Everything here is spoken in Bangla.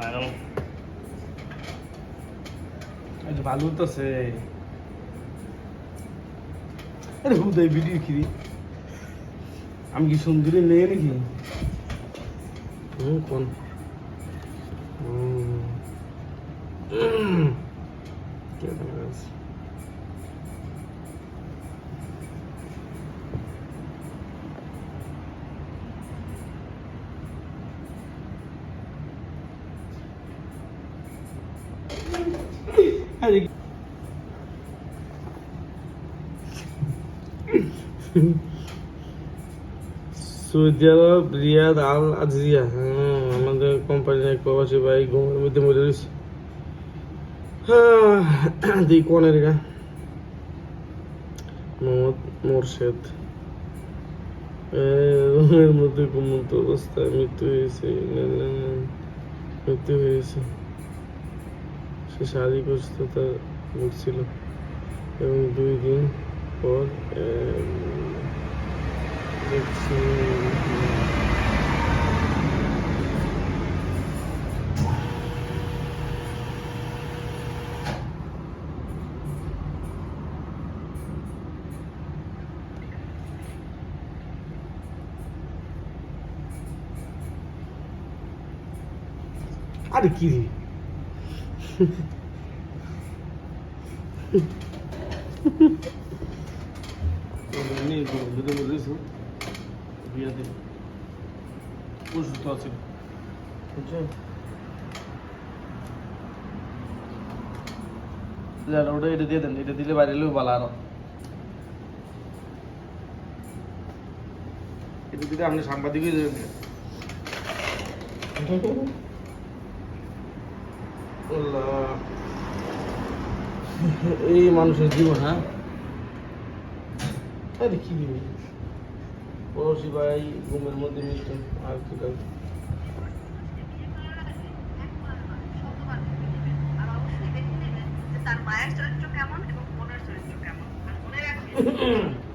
লাগাম এই ভালো তো সে আরে হুদাই ভিডিও কিরি আমি কি সুন্দরী নেই নাকি হুম কোন হুম কেমন আছে আরে সৌদি আরব রিয়াদ, আল আজিয়া। হ্যাঁ আমাদের কোম্পানির এক প্রবাসী ভাই ঘুমের মধ্যে মরে রয়েছে হ্যাঁ দিই কোনের গা। মোহাম্মদ মোরশেদ। রুমের মধ্যে ঘুমন্ত অবস্থায় মৃত্যু হয়েছে। মৃত্যু হয়েছে। সে শারীরিক অসুস্থতা ভুগছিল এবং দুই দিন পর আরে কি বিয়াতে অসুস্থ আছে বুঝছ ওটা এটা দিয়ে দেন এটা দিলে বাইরে এলেও ভালো আরও এটা দিলে আপনি সাংবাদিক যাবেন আল্লাহ। এই মানুষের জীবন হ্যাঁ? আরে কি পড়োশি ভাই ঘুমের মধ্যে মৃত্যু আর কি তার মায়ের চরিত্র কেমন এবং বোনের চরিত্র কেমন। মনে